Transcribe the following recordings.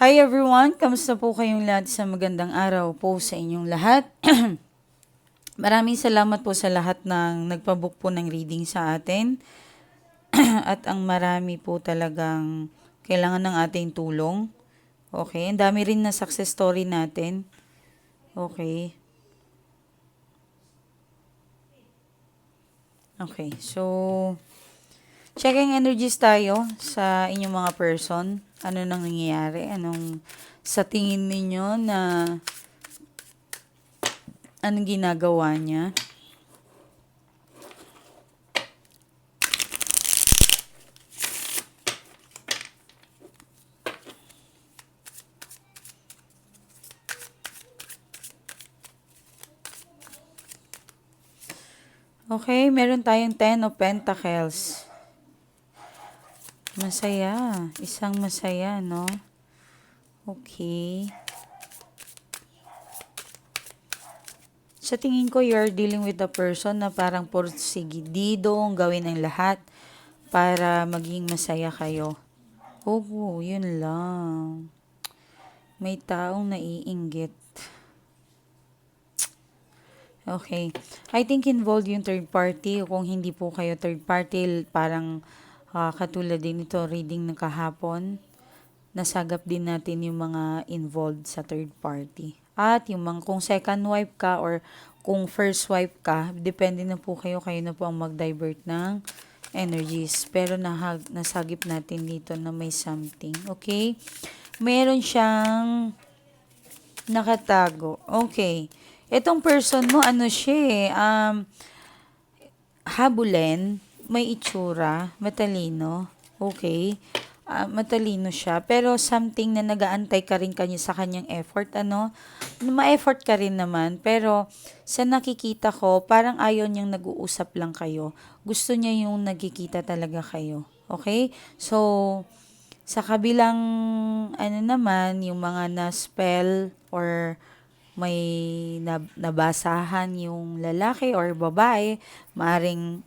Hi everyone! Kamusta po kayong lahat sa magandang araw po sa inyong lahat? Maraming salamat po sa lahat ng nagpabook po ng reading sa atin. At ang marami po talagang kailangan ng ating tulong. Okay, ang dami rin na success story natin. Okay. Okay, so checking energies tayo sa inyong mga person. Ano nang nangyayari? Anong sa tingin ninyo na anong ginagawa niya? Okay, meron tayong 10 of Pentacles. Masaya. Isang masaya, no? Okay. Sa tingin ko, you're dealing with a person na parang porsigidido ang gawin ang lahat para maging masaya kayo. Oo, yun lang. May taong naiinggit. Okay. I think involved yung third party. Kung hindi po kayo third party, parang uh, katulad din ito, reading ng kahapon, nasagap din natin yung mga involved sa third party. At yung mga kung second wife ka or kung first wife ka, depende na po kayo, kayo na po ang mag-divert ng energies. Pero nahag, nasagip natin dito na may something. Okay? Meron siyang nakatago. Okay. Itong person mo, ano siya eh, um, habulen, may itsura, matalino, okay, uh, matalino siya, pero something na nagaantay ka rin kanya sa kanyang effort, ano, ma-effort ka rin naman, pero sa nakikita ko, parang ayaw niyang nag-uusap lang kayo. Gusto niya yung nagkikita talaga kayo. Okay? So, sa kabilang, ano naman, yung mga na-spell or may nabasahan yung lalaki or babae, maring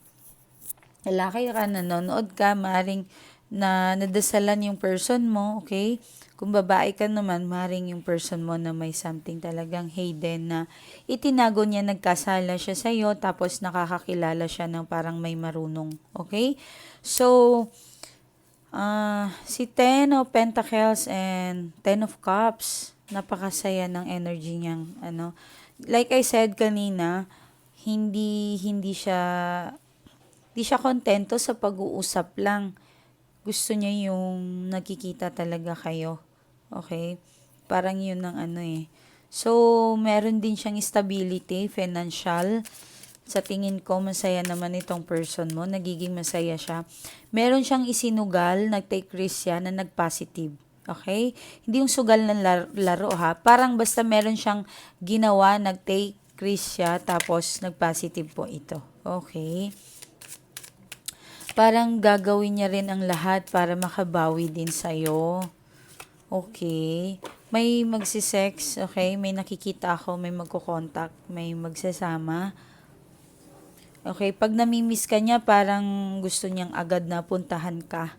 lalaki ka, nanonood ka, maring na nadasalan yung person mo, okay? Kung babae ka naman, maring yung person mo na may something talagang hidden na itinago niya, nagkasala siya sa iyo, tapos nakakakilala siya ng parang may marunong, okay? So, uh, si Ten of Pentacles and Ten of Cups, napakasaya ng energy niyang ano. Like I said kanina, hindi hindi siya hindi siya kontento sa pag-uusap lang. Gusto niya yung nakikita talaga kayo. Okay? Parang yun ng ano eh. So, meron din siyang stability, financial. Sa tingin ko, masaya naman itong person mo. Nagiging masaya siya. Meron siyang isinugal, nag-take risk siya na nag-positive. Okay? Hindi yung sugal ng laro, ha. Parang basta meron siyang ginawa, nag-take risk siya, tapos nag-positive po ito. Okay? Parang gagawin niya rin ang lahat para makabawi din sa'yo. Okay. May magsisex, okay? May nakikita ako, may magko-contact, may magsasama. Okay, pag namimiss ka niya, parang gusto niyang agad na puntahan ka.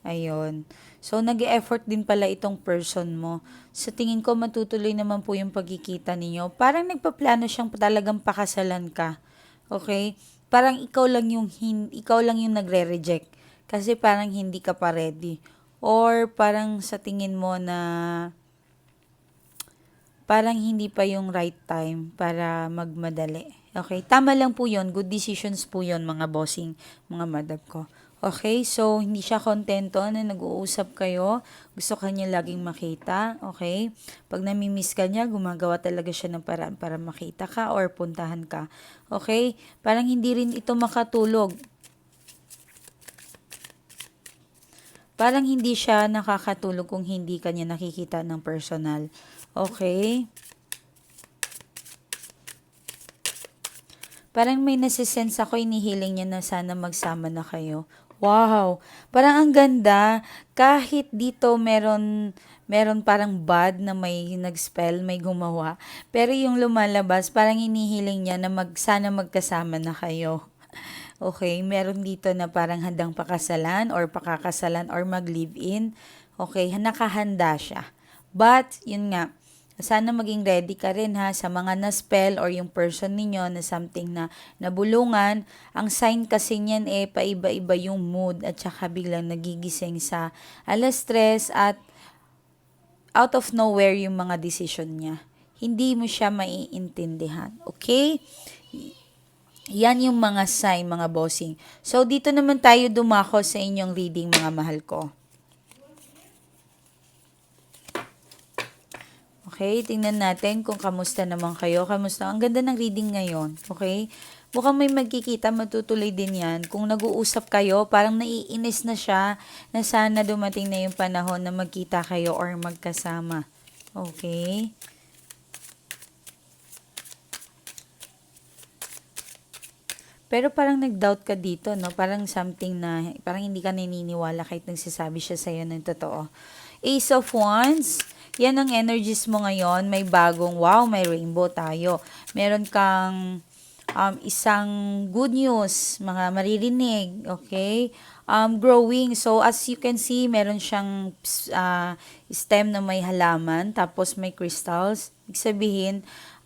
Ayun. So, nag effort din pala itong person mo. Sa tingin ko, matutuloy naman po yung pagkikita ninyo. Parang nagpaplano siyang talagang pakasalan ka. Okay? Parang ikaw lang yung, hin- ikaw lang yung nagre-reject. Kasi parang hindi ka pa ready. Or parang sa tingin mo na parang hindi pa yung right time para magmadali. Okay? Tama lang po yon Good decisions po yon mga bossing, mga madam ko. Okay, so hindi siya kontento na nag-uusap kayo. Gusto kanya laging makita. Okay? Pag namimiss ka niya, gumagawa talaga siya ng paraan para makita ka or puntahan ka. Okay? Parang hindi rin ito makatulog. Parang hindi siya nakakatulog kung hindi kanya nakikita ng personal. Okay? Parang may nasisense ako, inihiling niya na sana magsama na kayo. Wow, parang ang ganda. Kahit dito meron meron parang bad na may nag-spell, may gumawa. Pero yung lumalabas, parang inihiling niya na mag, sana magkasama na kayo. Okay, meron dito na parang handang pakasalan or pakakasalan or mag-live-in. Okay, nakahanda siya. But, yun nga, sana maging ready ka rin ha sa mga na-spell or yung person ninyo na something na nabulungan. Ang sign kasi niyan eh paiba-iba yung mood at saka biglang nagigising sa alas stress at out of nowhere yung mga decision niya. Hindi mo siya maiintindihan. Okay? Yan yung mga sign, mga bossing. So, dito naman tayo dumako sa inyong reading, mga mahal ko. Okay, tingnan natin kung kamusta naman kayo. Kamusta? Ang ganda ng reading ngayon. Okay? Mukhang may magkikita, matutuloy din yan. Kung nag-uusap kayo, parang naiinis na siya na sana dumating na yung panahon na magkita kayo or magkasama. Okay? Pero parang nag-doubt ka dito, no? Parang something na, parang hindi ka naniniwala kahit nagsasabi siya sa'yo ng totoo. Ace of Wands, yan ang energies mo ngayon. May bagong, wow, may rainbow tayo. Meron kang um, isang good news, mga maririnig, okay? Um, growing. So, as you can see, meron siyang uh, stem na may halaman, tapos may crystals. Ibig sabihin,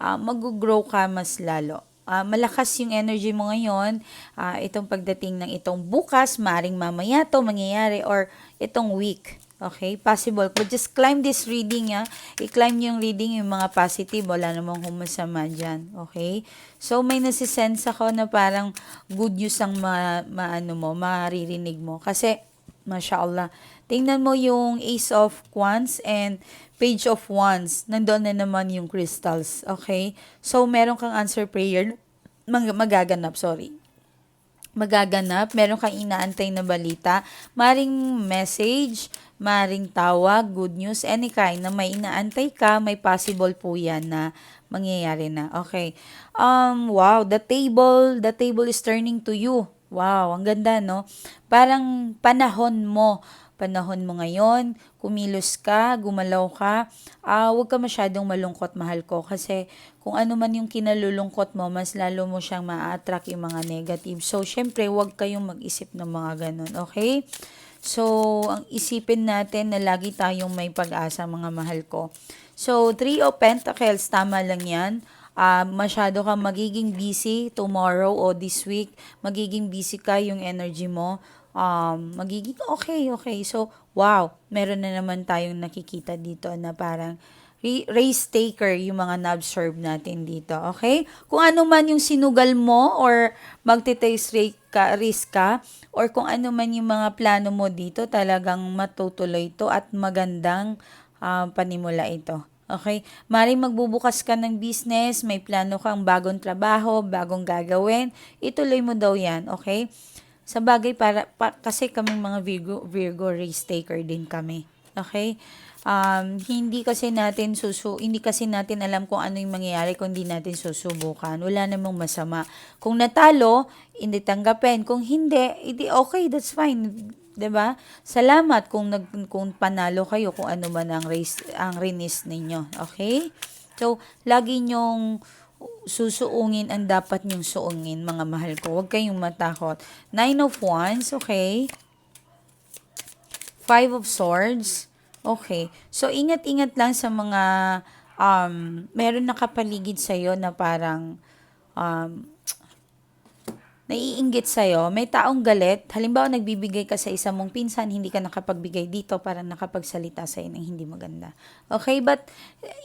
uh, mag-grow ka mas lalo uh, malakas yung energy mo ngayon, uh, itong pagdating ng itong bukas, maring mamaya to mangyayari, or itong week. Okay, possible. But just climb this reading, ha. I-climb yung reading, yung mga positive. Wala namang humasama dyan. Okay? So, may nasisense ako na parang good news ang ma, ma ano mo, maririnig mo. Kasi, mashallah, tingnan mo yung Ace of Wands and Page of Wands. Nandoon na naman yung crystals. Okay? So, meron kang answer prayer mag magaganap, sorry magaganap, meron kang inaantay na balita, maring message, maring tawag, good news, any kind na may inaantay ka, may possible po yan na mangyayari na. Okay. Um, wow, the table, the table is turning to you. Wow, ang ganda, no? Parang panahon mo panahon mo ngayon, kumilos ka, gumalaw ka, uh, huwag ka masyadong malungkot, mahal ko. Kasi kung ano man yung kinalulungkot mo, mas lalo mo siyang ma-attract yung mga negative. So, syempre, huwag kayong mag-isip ng mga ganun, okay? So, ang isipin natin na lagi tayong may pag-asa, mga mahal ko. So, Three of Pentacles, tama lang yan uh, masyado kang magiging busy tomorrow o this week, magiging busy ka yung energy mo um, magiging okay, okay. So, wow, meron na naman tayong nakikita dito na parang race taker yung mga na-observe natin dito, okay? Kung ano man yung sinugal mo or magte-taste ka, risk ka, or kung ano man yung mga plano mo dito, talagang matutuloy ito at magandang um, panimula ito. Okay? Maring magbubukas ka ng business, may plano kang bagong trabaho, bagong gagawin, ituloy mo daw yan, okay? Sa bagay, para, pa, kasi kaming mga Virgo, Virgo race taker din kami. Okay? Um, hindi kasi natin susu hindi kasi natin alam kung ano yung mangyayari kung hindi natin susubukan. Wala namang masama. Kung natalo, hindi tanggapin. Kung hindi, hindi okay, that's fine. 'di ba? Salamat kung nag kung panalo kayo kung ano man ang race ang rinis ninyo. Okay? So, lagi nyong susuungin ang dapat nyong suungin, mga mahal ko. Huwag kayong matakot. Nine of Wands, okay. Five of Swords, okay. So, ingat-ingat lang sa mga, um, meron nakapaligid sa'yo na parang, um, naiinggit sa'yo, may taong galit, halimbawa nagbibigay ka sa isa mong pinsan, hindi ka nakapagbigay dito para nakapagsalita sa'yo ng hindi maganda. Okay, but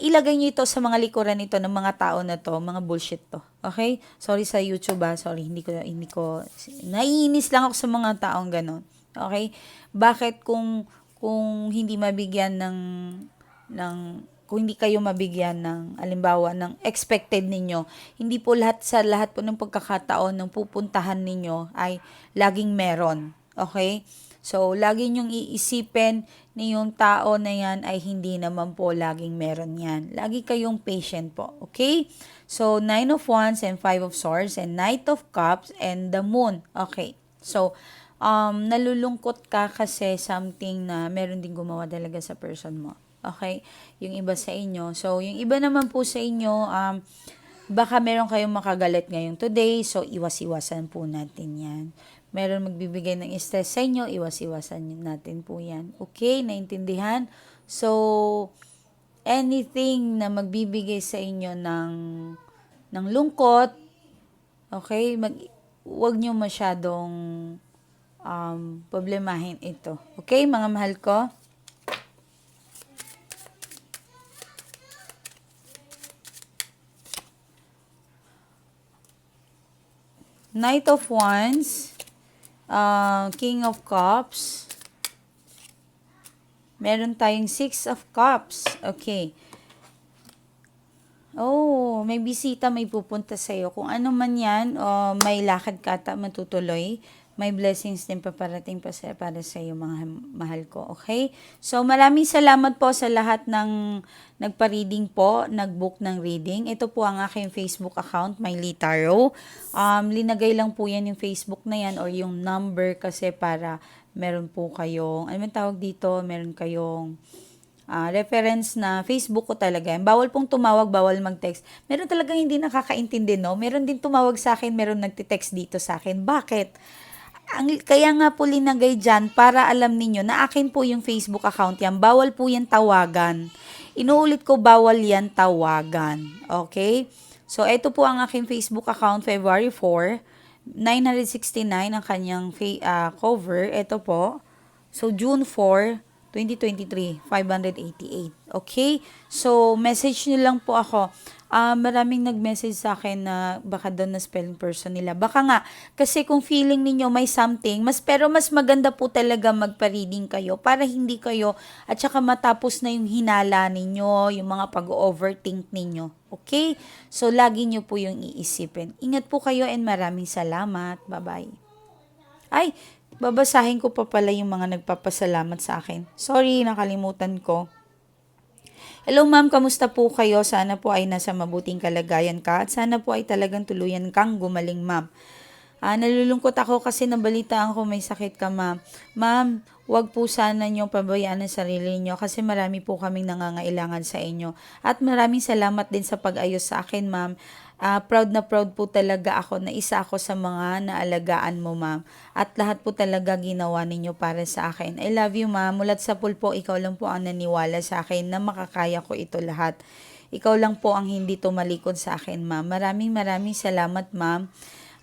ilagay nyo ito sa mga likuran nito ng mga tao na to, mga bullshit to. Okay? Sorry sa YouTube ah, sorry, hindi ko, hindi ko, naiinis lang ako sa mga taong ganon. Okay? Bakit kung, kung hindi mabigyan ng, ng kung hindi kayo mabigyan ng, alimbawa, ng expected ninyo, hindi po lahat sa lahat po ng pagkakataon ng pupuntahan ninyo ay laging meron. Okay? So, lagi nyong iisipin na yung tao na yan ay hindi naman po laging meron yan. Lagi kayong patient po. Okay? So, Nine of Wands and Five of Swords and Knight of Cups and the Moon. Okay. So, um, nalulungkot ka kasi something na meron din gumawa talaga sa person mo. Okay? Yung iba sa inyo. So, yung iba naman po sa inyo, um, baka meron kayong makagalit ngayong today. So, iwas-iwasan po natin yan. Meron magbibigay ng stress sa inyo, iwas-iwasan natin po yan. Okay? Naintindihan? So, anything na magbibigay sa inyo ng ng lungkot, okay, mag wag niyo masyadong um, problemahin ito. Okay, mga mahal ko? Knight of Wands, uh, King of Cups, meron tayong Six of Cups. Okay. Oh, may bisita may pupunta sa'yo. Kung ano man yan, o may lakad ka ata matutuloy, may blessings din paparating pa sa, para sa iyo mga mahal ko. Okay? So, maraming salamat po sa lahat ng nagpa-reading po, nag-book ng reading. Ito po ang aking Facebook account, Miley Tarot. Um, linagay lang po yan yung Facebook na yan or yung number kasi para meron po kayong, ano man tawag dito, meron kayong ah, reference na Facebook ko talaga. Bawal pong tumawag, bawal mag-text. Meron talagang hindi nakakaintindi, no? Meron din tumawag sa akin, meron nagte-text dito sa akin. Bakit? Ang, kaya nga po linagay dyan para alam ninyo na akin po yung Facebook account yan. Bawal po yan tawagan. Inuulit ko, bawal yan tawagan. Okay? So, ito po ang aking Facebook account, February 4. 969 ang kanyang ah, cover. Ito po. So, June 4, 2023, 588. Okay? So, message nyo lang po ako. Ah, maraming nag-message sa akin na baka doon na spelling person nila. Baka nga, kasi kung feeling ninyo may something, mas pero mas maganda po talaga magpa-reading kayo para hindi kayo at saka matapos na yung hinala ninyo, yung mga pag-overthink ninyo. Okay? So, lagi nyo po yung iisipin. Ingat po kayo and maraming salamat. Bye-bye. Ay, babasahin ko pa pala yung mga nagpapasalamat sa akin. Sorry, nakalimutan ko. Hello ma'am, kamusta po kayo? Sana po ay nasa mabuting kalagayan ka at sana po ay talagang tuluyan kang gumaling ma'am. Ah, nalulungkot ako kasi nabalitaan ko may sakit ka ma'am. Ma'am, wag po sana niyong pabayaan ang sarili niyo kasi marami po kaming nangangailangan sa inyo. At maraming salamat din sa pag-ayos sa akin ma'am. Ah, proud na proud po talaga ako na isa ako sa mga naalagaan mo, ma'am. At lahat po talaga ginawa ninyo para sa akin. I love you, ma'am. Mulat sa pulpo, ikaw lang po ang naniwala sa akin na makakaya ko ito lahat. Ikaw lang po ang hindi tumalikod sa akin, ma'am. Maraming maraming salamat, ma'am.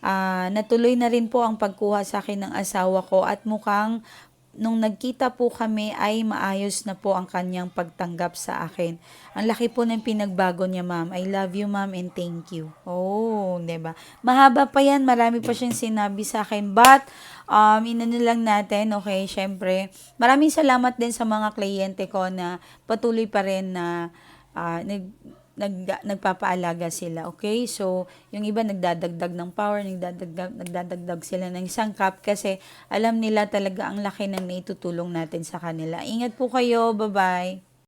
Ah, natuloy na rin po ang pagkuha sa akin ng asawa ko at mukhang nung nagkita po kami ay maayos na po ang kanyang pagtanggap sa akin. Ang laki po ng pinagbago niya, ma'am. I love you, ma'am, and thank you. Oh, ba? Mahaba pa 'yan, marami pa siyang sinabi sa akin. But um inano lang natin, okay, syempre. Maraming salamat din sa mga kliyente ko na patuloy pa rin na nag nag, nagpapaalaga sila, okay? So, yung iba nagdadagdag ng power, nagdadagdag, nagdadagdag sila ng isang cup kasi alam nila talaga ang laki ng naitutulong natin sa kanila. Ingat po kayo, bye-bye!